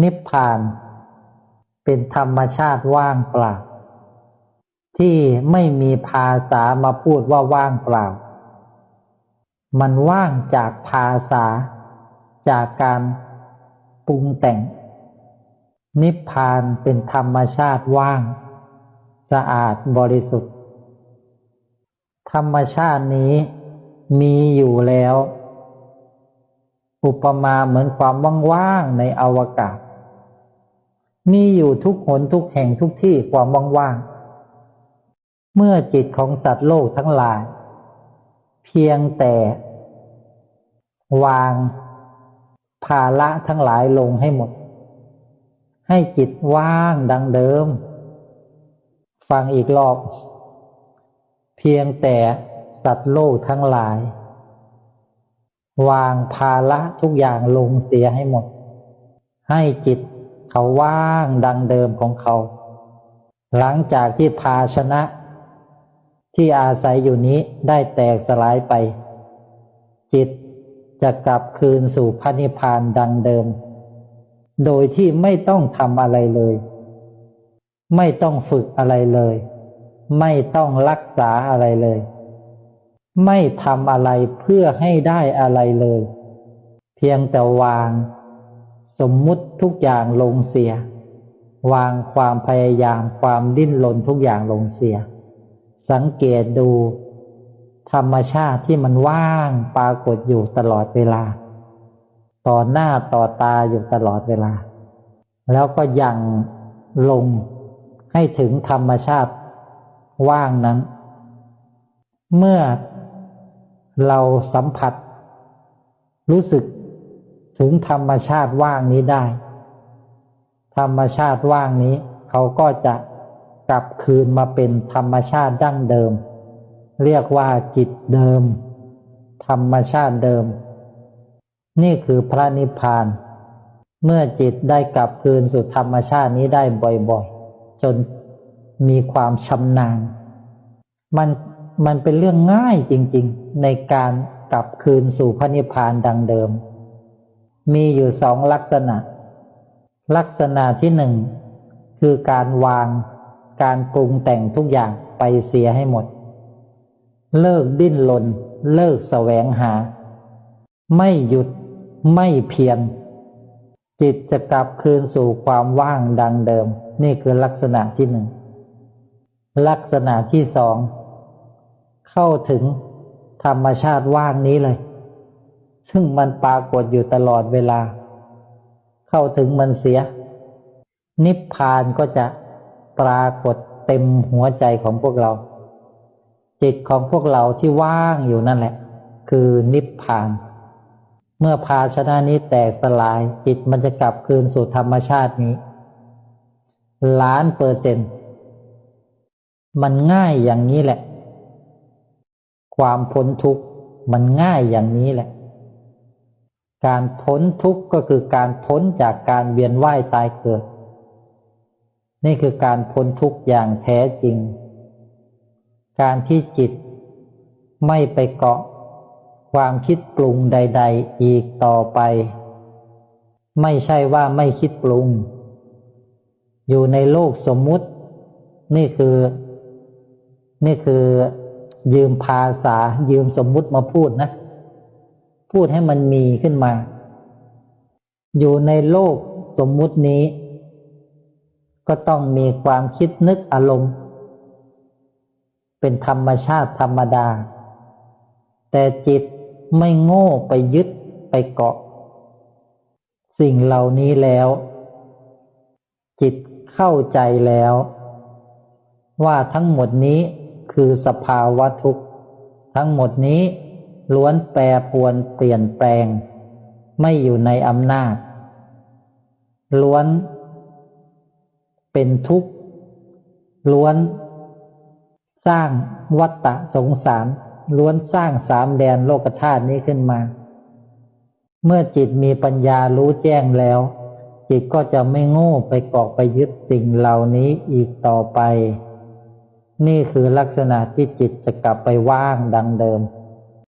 นิพพานเป็นธรรมชาติว่างเปล่า ที่ไม่มีภาษามาพูดว่าว่างเปล่า มันว่างจากภาษา จากการปรุงแต่ง นิพพานเป็นธรรมชาติว่าง สะอาดบริสุทธิ์ ธรรมชาตินี้มีอยู่แล้ว อุปมาเหมือนความว่างๆในอวกาศ มีอยู่ทุกหนทุกแห่งทุกที่ความว่างๆ เมื่อจิตของสัตว์โลกทั้งหลาย เพียงแต่ วางภาระทั้งหลายลงให้หมด ให้จิตว่างดังเดิม ฟังอีกรอบ เพียงแต่สัตว์โลกทั้งหลาย วางภาระทุกอย่างลงเสียให้หมด ให้จิตเขาว่างดังเดิมของเขา หลังจากที่ภาชนะ ที่อาศัยอยู่นี้ได้แตกสลายไป จิตจะกลับคืนสู่พระนิพพานดังเดิม โดยที่ไม่ต้องทำอะไรเลย ไม่ต้องฝึกอะไรเลย ไม่ต้องรักษาอะไรเลย ไม่ทำอะไรเพื่อให้ได้อะไรเลย เพียงแต่วาง สมมุติทุกอย่างลงเสีย วางความพยายามความดิ้นรนทุกอย่างลงเสีย สังเกตดู ธรรมชาติที่มันว่างปรากฏอยู่ตลอดเวลา ต่อหน้าต่อตาอยู่ตลอดเวลา แล้วก็ยังลงให้ถึงธรรมชาติว่างนั้น เมื่อ เราสัมผัส รู้สึกถึงธรรมชาติว่างนี้ได้ ธรรมชาติว่างนี้ เขาก็จะกลับคืนมาเป็นธรรมชาติดั้งเดิม เรียกว่าจิตเดิม ธรรมชาติเดิม นี่คือพระนิพพาน เมื่อจิตได้กลับคืนสู่ธรรมชาตินี้ได้บ่อยๆ จนมีความชำนาญมัน มันเป็นเรื่องง่ายจริงๆ ในการกลับคืนสู่พระนิพพานดังเดิม มีอยู่สองลักษณะ ลักษณะที่หนึ่งคือการวางการปรุงแต่งทุกอย่างไปเสียให้หมด เลิกดิ้นรนเลิกแสวงหา ไม่หยุดไม่เพียรจิตจะกลับคืนสู่ความว่างดังเดิม นี่คือลักษณะที่หนึ่งลักษณะที่สอง เข้าถึงธรรมชาติว่างนี้เลย ซึ่งมันปรากฏอยู่ตลอดเวลา เข้าถึงมันเสีย นิพพานก็จะปรากฏเต็มหัวใจของพวกเรา จิตของพวกเราที่ว่างอยู่นั่นแหละ คือนิพพาน เมื่อภาชนะนี้แตกสลาย จิตมันจะกลับคืนสู่ธรรมชาตินี้ ล้านเปอร์เซ็นต์มันง่ายอย่างนี้แหละ ความพ้นทุกข์มันง่ายอย่างนี้แหละ การพ้นทุกข์ก็คือการพ้นจากการเวียนว่ายตายเกิด นี่คือการพ้นทุกข์อย่างแท้จริง การที่จิตไม่ไปเกาะความคิดปรุงใด ๆ อีกต่อไป ไม่ใช่ว่าไม่คิดปรุง อยู่ในโลกสมมุติ นี่คือ นี่คือ ยืมภาษา ยืมสมมุติมาพูดนะ พูดให้มันมีขึ้นมา อยู่ในโลกสมมุตินี้ ก็ต้องมีความคิดนึกอารมณ์ เป็นธรรมชาติธรรมดา แต่จิตไม่โง่ไปยึดไปเกาะ สิ่งเหล่านี้แล้ว จิตเข้าใจแล้ว ว่าทั้งหมดนี้ คือสภาวะทุกข์ ทั้งหมดนี้ล้วนแปรปวนเปลี่ยนแปลง ไม่อยู่ในอำนาจ ล้วนเป็นทุกข์ ล้วนสร้างวัฏฏะสงสาร ล้วนสร้างสามแดนโลกธาตุนี้ขึ้นมา เมื่อจิตมีปัญญารู้แจ้งแล้ว จิตก็จะไม่โง่ไปเกาะไปยึดสิ่งเหล่านี้อีกต่อไป นี่คือลักษณะที่จิตจะกลับไปว่างดังเดิม